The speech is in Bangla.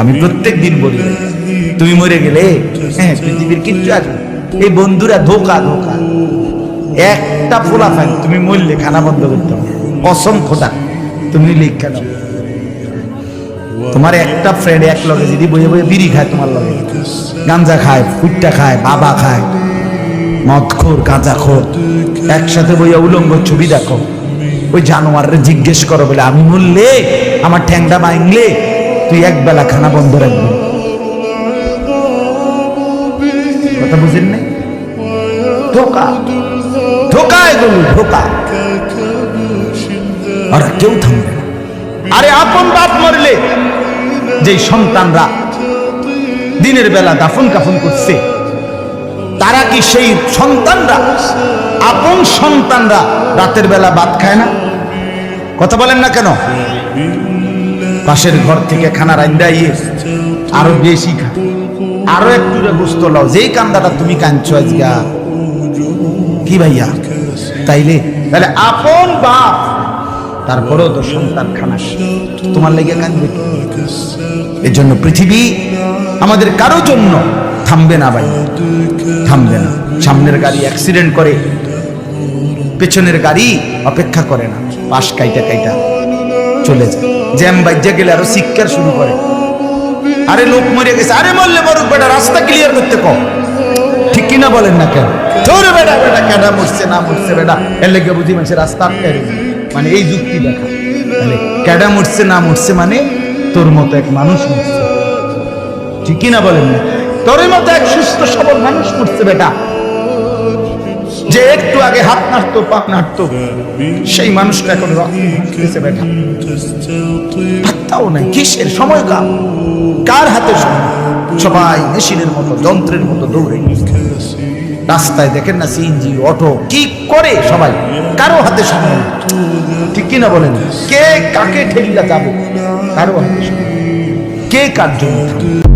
আমি প্রত্যেক দিন বলি, তুমি মরে গেলে হ্যাঁ পৃথিবীর কিচ্ছু আসবে এই বন্ধুরা ধোকা ধোকা। একটা ফোলা ফাইন তুমি মরলে খানা বন্ধ করতে হবে। টাকা, তুমি লিখে দাও। তোমার একটা ফ্রেন্ড এক লগে যদি বইয়ে বইয়ে বিড়ি খায় তোমার লগে, গাঞ্জা খায়, ফুটটা খায়, বাবা খায় মদ খোর গাঁজা খোর একসাথে বইয়া উলঙ্গ ছবি দেখো। ওই জানোয়ারে জিজ্ঞেস করো বলে, আমি মরলে আমার ঠ্যাংটা ভাঙলে তুই এক বেলা খানা বন্ধ রাখবি। কথা বুঝেন নাই? ধোকা। ধোকা এগুলো, ধোকা। আর কেউ থামবে আরে আপন বাপ মরলে যে সন্তানরা দিনের বেলা দাফন কাফন করছে, তারা কি সেই সন্তানরা? আপন সন্তানরা রাতের বেলা ভাত খায় না? কথা বলেন না কেন? পাশের ঘর থেকে খানা রান্দা আরও বেশি খা। আরও একটু গোস্ত লাও। যেই কান্দাটা তুমি কাঁদছো আজকা। কি ভাইয়া? তাইলে? তাহলে আপন বাপ, তারপরেও তো সন্তান খানা তোমার লেগে কাঁদবে এর জন্য পৃথিবী আমাদের কারও জন্য থামবে না ভাই। থামবে না। সামনের গাড়ি অ্যাক্সিডেন্ট করে, পেছনের গাড়ি অপেক্ষা করে না। পাশ কাইটা কাইটা। চলে যায়। জ্যাম গেলে আরও শিক্ষার শুরু করে। আরে লোক মরে গেছে। আরে মরলে মরুক বেটা, রাস্তা ক্লিয়ার করতে কম ঠিক কিনা বলেন না কেন? তোর বেটা বেটা মরছে, না মরছে বেটা। এর লেগে বুঝি মানুষের রাস্তা মানে এই যুক্তি দেখা। মরছে, না মরছে মানে তোর মতো এক মানুষ মরছে। ঠিক কিনা বলেন না? তোর মতো এক সুস্থ, সবল মানুষ মরছে বেটা। যে একটু আগে হাত নাড়তো, পা নাড়তো, সেই মানুষটা এখন রক্ত বেটা। নাই, কিসের সময় কাম কার হাতে সবাই মেশিনের মতো, যন্ত্রের মতো দৌড়ে। রাস্তায় দেখেন না সিএনজি অটো কি করে সবাই? কারও হাতে সময়। ঠিক কিনা বলেন? কে কাকে ঠেলিলা যাব? কারও হাতে কে কার জন্য?